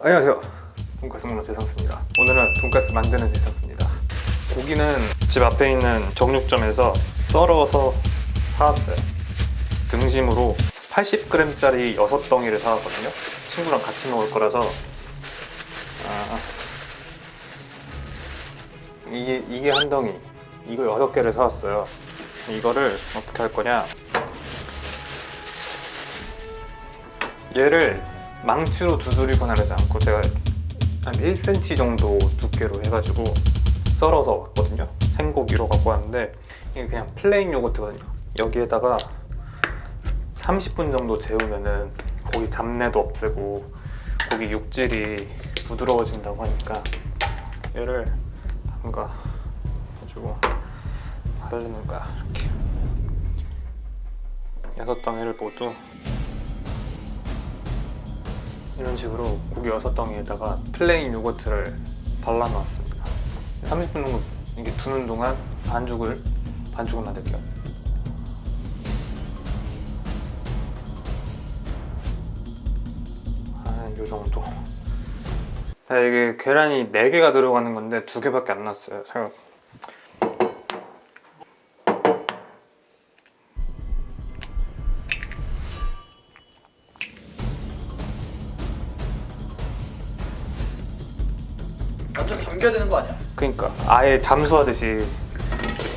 안녕하세요. 돈가스 먹는 재상스입니다. 오늘은 돈가스 만드는 재상스입니다. 고기는 집 앞에 있는 정육점에서 썰어서 사왔어요. 등심으로 80g짜리 6덩이를 사왔거든요. 친구랑 같이 먹을 거라서 아, 이게, 이게 한 덩이 이거 6개를 사왔어요. 이거를 어떻게 할 거냐 얘를 망치로 두드리거나 하지 않고 제가 한 1cm 정도 두께로 해가지고 썰어서 왔거든요. 생고기로 갖고 왔는데 이게 그냥 플레인 요거트거든요. 여기에다가 30분 정도 재우면은 고기 잡내도 없애고 고기 육질이 부드러워진다고 하니까 얘를 뭔가 해주고 바르는 거야 이렇게. 여섯 덩이를 모두 이런 식으로 고기 여섯 덩이에다가 플레인 요거트를 발라놨습니다. 30분 정도 이게 두는 동안 반죽을 반죽을 만들게요. 한요 정도. 자, 이게 계란이 4개가 들어가는 건데 2개밖에 안 났어요. 제가 그러니까 아예 잠수하듯이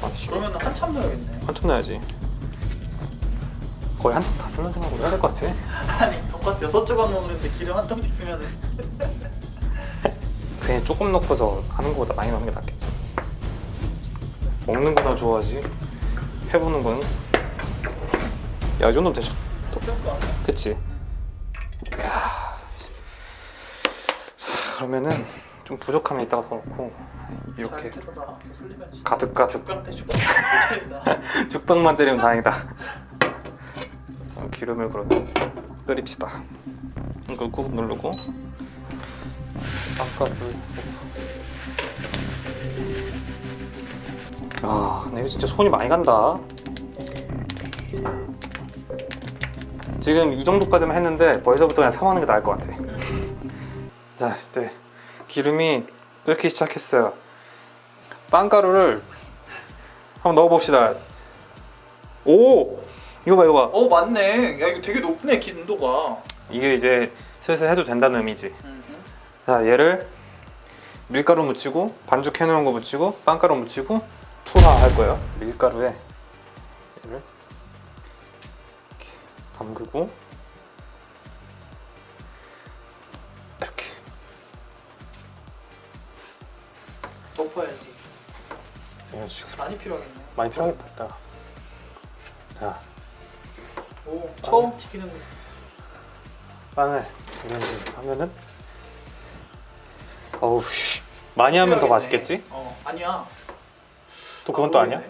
아씨 그러면 한참 넣어야겠네. 한참 넣어야지. 거의 한 통 다 쓰는 생각으로 해야 될 것 같아. 아니 돈가스 여섯 조각 먹는데 기름 한 통씩 쓰면은 괜히 조금 넣고서 하는 것보다 많이 넣는 게 낫겠지. 먹는 거나 좋아하지. 해보는 건. 야, 이 정도면 되죠. 덕병도 안 해. 그치? 야. 자, 그러면은 좀 부족하면 이따가 더 넣고 이렇게 잘 들어라. 풀리면 진짜 가득 가득 죽병 때 죽병 때 죽빵만 때리면 다행이다. 어, 기름을 그러면 끓입시다. 이거 꾹 누르고 아까 그 아, 근데 이거 진짜 손이 많이 간다. 지금 이 정도까지만 했는데 벌써부터 그냥 사먹는 게 나을 것 같아. 자, 이제 기름이 끓기 시작했어요. 빵가루를 한번 넣어봅시다. 오! 이거 봐, 이거 봐. 어 맞네. 야 이거 되게 높네 긴도가. 이게 이제 슬슬 해도 된다는 의미지. 음. 자, 얘를 밀가루 묻히고 반죽 해 놓은 거 묻히고 빵가루 묻히고 투하할 거예요. 밀가루에 얘를 이렇게 담그고 덮어야지. 이런 식으로 많이 필요하겠네. 많이 필요하겠다. 이따가. 자, 오 처음 튀기는 거. 빵을 이런 식으로 하면은 어우 씨. 많이 하면 더 필요하겠네. 맛있겠지? 어 아니야. 또 그건 또 아니야?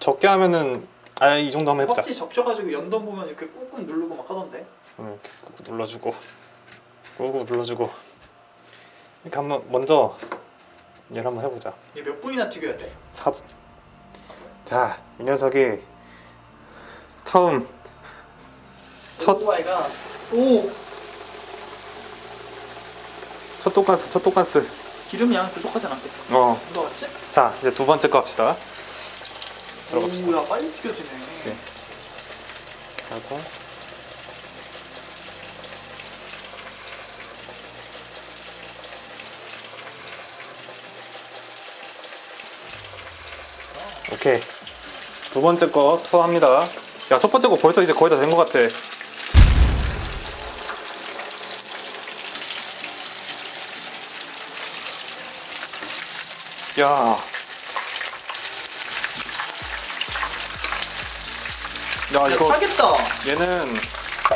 적게 하면은 아 이 정도 한번 해보자. 껍질 적셔가지고 연던 보면 이렇게 꾹꾹 누르고 막 하던데. 이렇게 꾹꾹 눌러주고 꾹꾹 눌러주고 이렇게 한번 먼저 얘를 한번 해보자. 이게 몇 분이나 튀겨야 돼? 4분. 자, 이 녀석이 처음 첫- 오마이갓. 오첫 돈가스, 첫 돈가스. 기름 양 부족하지 않았겠다. 어, 묻어갔지? 자 이제 두 번째 거 합시다. 들어갑시다. 오야 빨리 튀겨지네. 그치. 하고 오케이 두 번째 거 투하합니다 야 첫 번째 거 벌써 이제 거의 다 된 것 같아 야 야, 야, 이거 타겠다. 얘는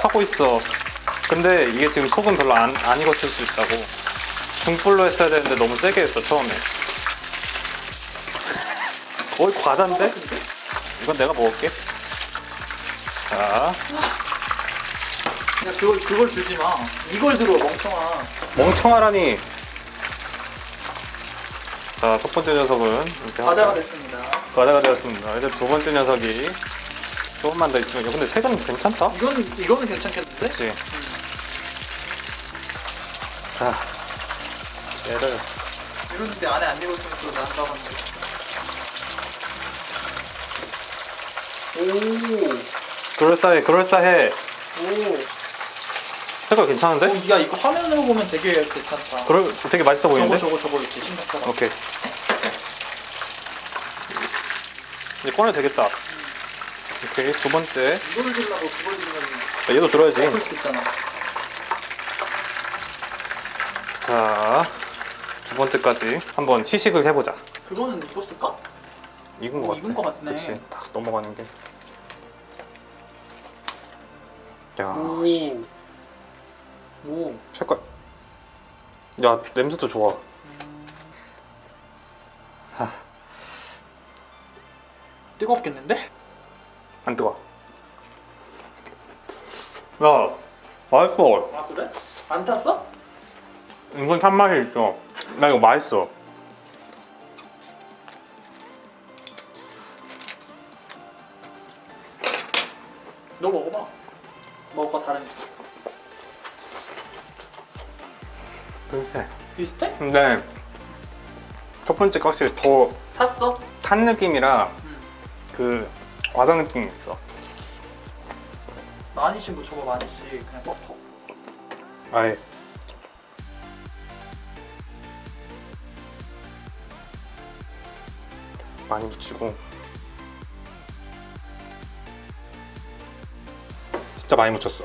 하고 있어. 근데 이게 지금 속은 별로 안, 안 익었을 수 있다고. 중불로 했어야 되는데 너무 세게 했어, 처음에. 거의 과자인데? 이건 내가 먹을게. 자, 야 그걸 그걸 들지 마. 이걸 들어 멍청아. 멍청하라니. 자, 첫 번째 녀석은 이렇게 과자가 하고 됐습니다. 과자가 되었습니다. 이제 두 번째 녀석이 조금만 더 있으면, 야, 근데 색은 괜찮다? 이건 이거는 괜찮겠는데? 그치? 자, 얘를 이러는데 안에 안 익었으면 또 난다고 하는데. 그럴싸해 그럴싸해 오. 오. 색깔 괜찮은데? 어, 야 이거 화면으로 보면 되게 괜찮다. 그럴 되게 맛있어 보이는데? 저거 저거 저거 이렇게 심각하다. 오케이 이제 꺼내도 되겠다 오케이 두 번째 이거를 들라고 그걸 들면 자, 얘도 들어야지 먹을 수 있잖아. 자 두 번째까지 한번 시식을 해보자 그거는 익었을까? 익은 거 어, 같아 익은 거 같네. 그치 딱 넘어가는 게 야, 오. 씨, 오. 색깔 야 냄새도 좋아 음, 아, 뜨겁겠는데? 안 뜨거 야 맛있어 아 그래? 안 탔어? 이건 탄 맛이 있어 나 이거 맛있어 근데 첫 번째 가 확실히 더 탄 탔어? 느낌이라 응. 그 과자 느낌이 있어 많이씩 묻혀봐 많이씩 그냥 뻑뻑. 아예 많이 묻히고 진짜 많이 묻혔어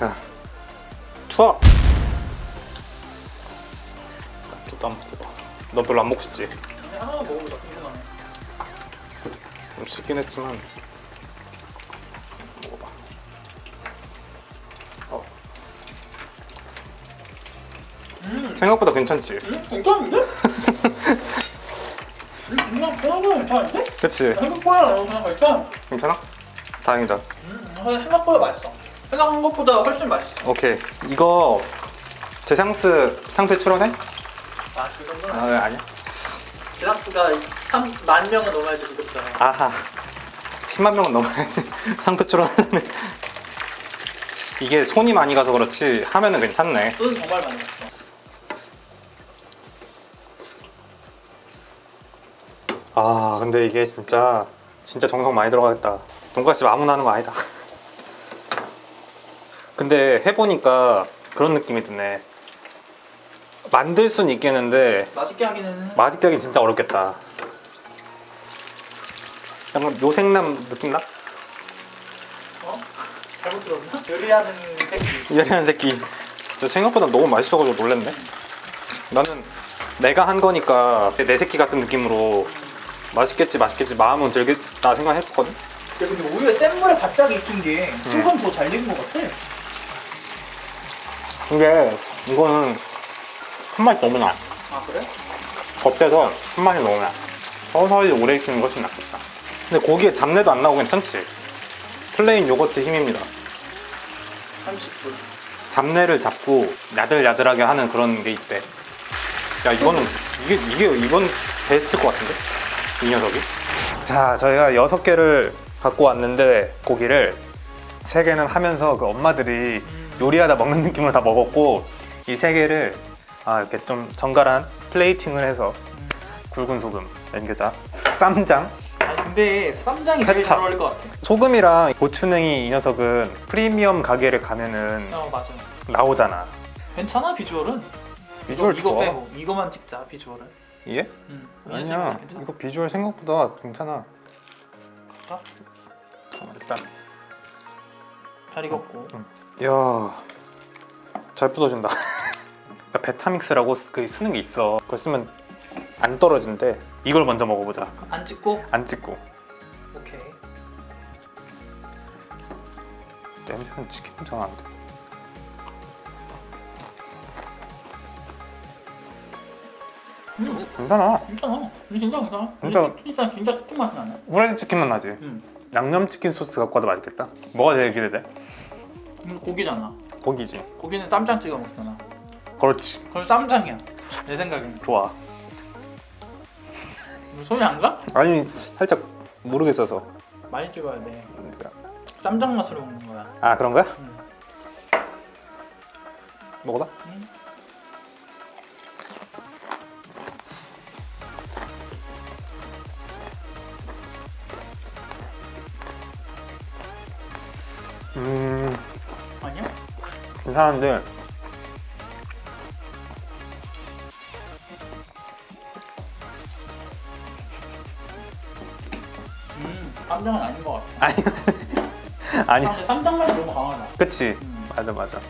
자 투하 또안 먹어봐 너 별로 안 먹고 싶지? 그냥 하나만 먹어보자 궁금하네. 좀 씹긴 했지만 먹어봐. 어, 음. 생각보다 괜찮지? 음? 괜찮은데? 음, 그냥 생각보다 괜찮은데? 그치? 생각보다 그냥 괜찮아. 괜찮아? 다행이다. 음, 생각보다 맛있어. 생각한 것보다 훨씬 맛있어. 오케이. 이거 제상스 상표 출원해? 아, 그 정도는 아, 아니야. 아니야. 제작수가 3만 명은 넘어야지 무섭잖아. 아하. 10만 명은 넘어야지. 상표 출원하려면. 이게 손이 많이 가서 그렇지 하면은 괜찮네. 돈은 정말 많이 났어. 아 근데 이게 진짜 진짜 정성 많이 들어가겠다 돈가스집 아무나 하는 거 아니다 근데 해보니까 그런 느낌이 드네 만들 수는 있겠는데 맛있게 하기는 맛있게 하긴 진짜 어렵겠다 약간 요생남 느낌 나? 어? 잘못 들었나? 요리하는 새끼. 이하는 새끼 근데 생각보다 너무 맛있어가지고 놀랬네 나는 내가 한 거니까 내 새끼 같은 느낌으로 맛있겠지 맛있겠지 마음은 들겠다 생각했거든 야, 근데 오히려 센 물에 바짝 익힌 게 음. 조금 더 잘 익은 것 같아. 근데 이거는 한 맛이 너무 나. 아, 그래? 겉에서 한 맛이 너무 나. 서서히 오래 익히는 것이 낫겠다. 근데 고기에 잡내도 안 나고 괜찮지? 플레인 요거트 힘입니다. 30분. 잡내를 잡고 야들야들하게 하는 그런 게 있대. 야 이거는 이게 이게 이건 베스트일 것 같은데 이 녀석이. 자 저희가 여섯 개를 갖고 왔는데 고기를 세 개는 하면서 그 엄마들이 요리하다 먹는 느낌으로 다 먹었고 이 세 개를 아 이렇게 좀 정갈한 플레이팅을 해서 굵은 소금, 연겨자, 쌈장, 아니, 근데 쌈장이 제일. 잘 어울릴 것 같아. 소금이랑 고추냉이 이 녀석은 프리미엄 가게를 가면은 어, 맞아. 나오잖아. 괜찮아, 비주얼은? 비주얼 이거, 좋아. 이거 빼고, 이거만 찍자, 비주얼은. 이게? 응. 아니야. 괜찮아. 이거 비주얼 생각보다 괜찮아. 아? 잠깐만, 일단. 잘 익었고. 이야, 잘 부서진다. 그러니까 베타믹스라고 쓰- 그 쓰는 게 있어. 그걸 쓰면 안 떨어진대. 이걸 먼저 먹어보자. 안 찍고? 안 찍고. 오케이. 냄새는 치킨 안 돼. 음, 괜찮아. 괜찮아. 이거 진짜 괜찮아. 진짜- 진짜 진짜 치킨 맛이 나네. 후라이드 치킨만 나지. 응. 양념 치킨 소스 갖고 와도 맛있겠다. 뭐가 제일 기대돼? 이거 고기잖아. 고기지. 고기는 쌈장 찍어 먹잖아. 그렇지. 그럼 쌈장이야. 내 생각엔. 좋아. 이거 손이 안 가? 아니 살짝 모르겠어서. 많이 찍어야 돼. 쌈장 맛으로 먹는 거야. 아 그런 거야? 음. 먹어봐. 음. 괜찮은데 음, 쌈장은 아닌 것 같아. 아니 아니 아, 근데 쌈장 맛이 너무 강하다. 그치 음. 맞아 맞아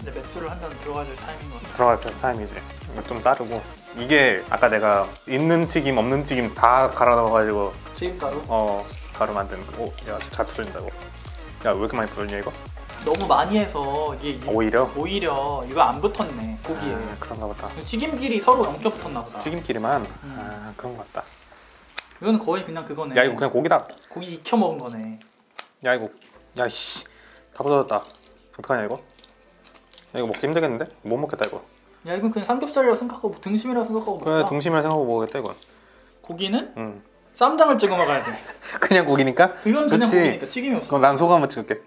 이제 맥주를 한 잔 들어가줄 타이밍인 것 같아. 들어갈 때 타임이지 이거 좀 자르고 이게 아까 내가 있는 튀김 없는 튀김 다 갈아 넣어가지고 튀김가루? 어 가루 만든 오야잘 부른다고 야 왜 이렇게 많이 부르냐 이거 너무 많이 해서 이게 이- 오히려 오히려 이거 안 붙었네 고기에. 아, 그런가 보다 튀김끼리 서로 엉켜 붙었나 보다. 튀김끼리만 음. 아 그런 것 같다 이거는 거의 그냥 그거네. 야 이거 그냥 고기다 고기 익혀 먹은 거네. 야 이거 야씨 다 부서졌다 어떡하냐 이거 야 이거 먹기 힘들겠는데 못 먹겠다 이거 야 이건 그냥 삼겹살이라고 생각하고 등심이라고 생각하고 그래 먹자. 등심이라 생각하고 먹겠다 이건 고기는 응 쌈장을 찍어 먹어야 돼. 그냥 고기니까 이건 그냥 그치. 고기니까 튀김이 없어. 그럼 난 소금 한번 찍을게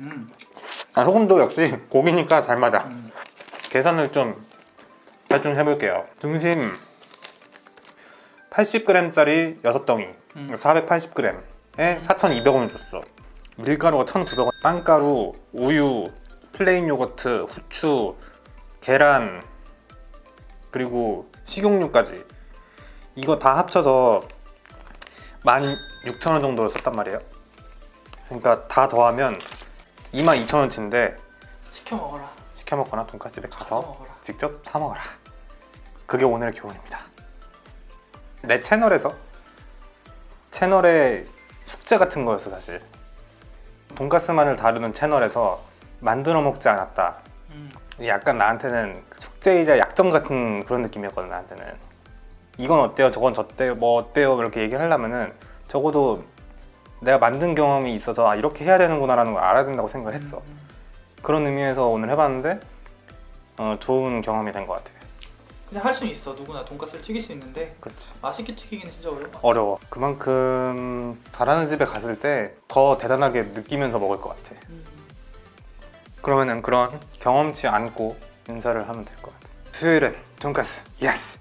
음. 아 소금도 역시 고기니까 잘 맞아 음. 계산을 좀잘좀 해볼게요. 등심 80g짜리 6덩이 음. 480g에 4,200원을 줬어. 밀가루가 1,900원, 빵가루, 우유, 플레인 요거트, 후추, 계란, 그리고 식용유까지 이거 다 합쳐서 16,000원 정도를 썼단 말이에요. 그러니까 다 더하면 22,000원치인데 시켜 먹어라. 시켜 먹거나 돈까스집에 가서 먹어라. 직접 사 먹어라. 그게 오늘의 교훈입니다. 내 채널에서 채널의 숙제 같은 거였어 사실. 돈가스만을 다루는 채널에서 만들어 먹지 않았다. 음. 약간 나한테는 숙제이자 약점 같은 그런 느낌이었거든 나한테는. 이건 어때요? 저건 저때요? 뭐 어때요? 이렇게 얘기를 하려면은 적어도 내가 만든 경험이 있어서 아, 이렇게 해야 되는구나라는 걸 알아야 된다고 생각을 했어. 음. 그런 의미에서 오늘 해봤는데 어, 좋은 경험이 된 것 같아요. 그냥 할수 있어. 누구나 돈가스를 튀길 수 있는데 그렇지. 맛있게 튀기기는 진짜 어려워. 어려워. 그만큼 잘하는 집에 갔을 때 더 대단하게 느끼면서 먹을 것 같아. 음. 그러면은 그런 경험치 않고 인사를 하면 될 것 같아. 수요일은 돈가스. 예스.